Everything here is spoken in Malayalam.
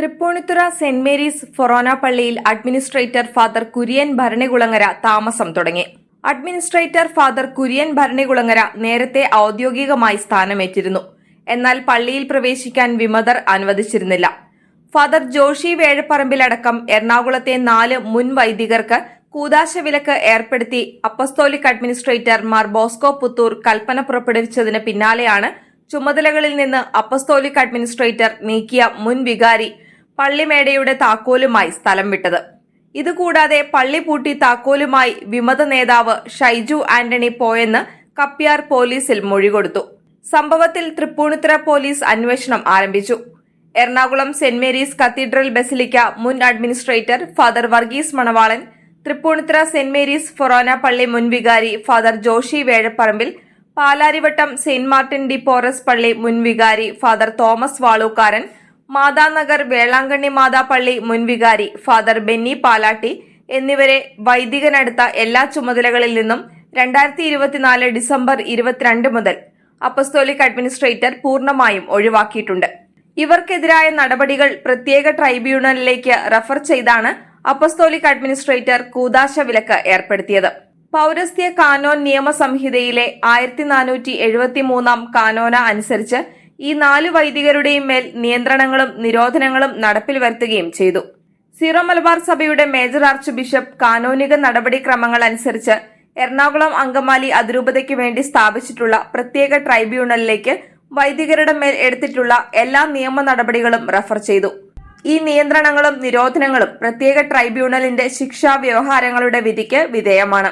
തൃപ്പൂണിത്തുറ സെന്റ് മേരീസ് ഫൊറോന പള്ളിയിൽ അഡ്മിനിസ്ട്രേറ്റർ ഫാദർ കുര്യൻ ഭരണികുളങ്ങര താമസം തുടങ്ങി. അഡ്മിനിസ്ട്രേറ്റർ ഫാദർ കുര്യൻ ഭരണികുളങ്ങര നേരത്തെ ഔദ്യോഗികമായി സ്ഥാനമേറ്റിരുന്നു. എന്നാൽ പള്ളിയിൽ പ്രവേശിക്കാൻ വിമതർ അനുവദിച്ചിരുന്നില്ല. ഫാദർ ജോഷി വേഴപ്പറമ്പിലടക്കം എറണാകുളത്തെ നാല് മുൻ വൈദികർക്ക് കൂതാശ വിലക്ക് ഏർപ്പെടുത്തി apostolic administrator Mar Bosco Puthur കൽപ്പന പുറപ്പെടുവിച്ചതിന് പിന്നാലെയാണ് ചുമതലകളിൽ നിന്ന് അപ്പസ്തോലിക് അഡ്മിനിസ്ട്രേറ്റർ നീക്കിയ മുൻ വികാരി പള്ളിമേടയുടെ താക്കോലുമായി സ്ഥലം വിട്ടത്. ഇതുകൂടാതെ പള്ളി പൂട്ടി താക്കോലുമായി വിമത നേതാവ് ഷൈജു ആന്റണി പോയെന്ന് കപ്പ്യാർ പോലീസിൽ മൊഴി കൊടുത്തു. സംഭവത്തിൽ തൃപ്പൂണിത്തുറ പോലീസ് അന്വേഷണം ആരംഭിച്ചു. Ernakulam saint Mary's cathedral basilica മുൻ administrator father Varghese Manavalan Tripunithura saint Mary's forane പള്ളി മുൻ വികാരി father Joshy Vezhaparambil Palarivattom saint Martin de Porres പള്ളി മുൻ വികാരി ഫാദർ തോമസ് വാളൂക്കാരൻ മാതാനഗർ വേളാങ്കണ്ണി മാതാപ്പള്ളി മുൻവികാരി മുൻ വികാരി ഫാദർ ബെന്നി പാലാട്ടി എന്നിവരെ വൈദികനടുത്ത എല്ലാ ചുമതലകളിൽ നിന്നും രണ്ടായിരത്തി ഇരുപത്തിനാല് ഡിസംബർ ഇരുപത്തിരണ്ട് മുതൽ അപ്പസ്തോലിക് അഡ്മിനിസ്ട്രേറ്റർ പൂർണമായും ഒഴിവാക്കിയിട്ടുണ്ട്. ഇവർക്കെതിരായ നടപടികൾ പ്രത്യേക ട്രൈബ്യൂണലിലേക്ക് റഫർ ചെയ്താണ് അപ്പസ്തോലിക് അഡ്മിനിസ്ട്രേറ്റർ കൂതാശ വിലക്ക് ഏർപ്പെടുത്തിയത്. പൗരസ്ത്യ കാനോൻ നിയമസംഹിതയിലെ ആയിരത്തി നാനൂറ്റി എഴുപത്തി മൂന്നാം കാനോന അനുസരിച്ച് ഈ നാല് വൈദികരുടെയും മേൽ നിയന്ത്രണങ്ങളും നിരോധനങ്ങളും നടപ്പിൽ വരുത്തുകയും ചെയ്തു. സീറോ മലബാർ സഭയുടെ മേജർ ആർച്ച് ബിഷപ്പ് കാനോനിക നടപടിക്രമങ്ങൾ അനുസരിച്ച് എറണാകുളം അങ്കമാലി അതിരൂപതയ്ക്ക് വേണ്ടി സ്ഥാപിച്ചിട്ടുള്ള പ്രത്യേക ട്രൈബ്യൂണലിലേക്ക് വൈദികരുടെ മേൽ എടുത്തിട്ടുള്ള എല്ലാ നിയമ നടപടികളും റഫർ ചെയ്തു. ഈ നിയന്ത്രണങ്ങളും നിരോധനങ്ങളും പ്രത്യേക ട്രൈബ്യൂണലിന്റെ ശിക്ഷാ വ്യവഹാരങ്ങളുടെ വിധിക്ക് വിധേയമാണ്.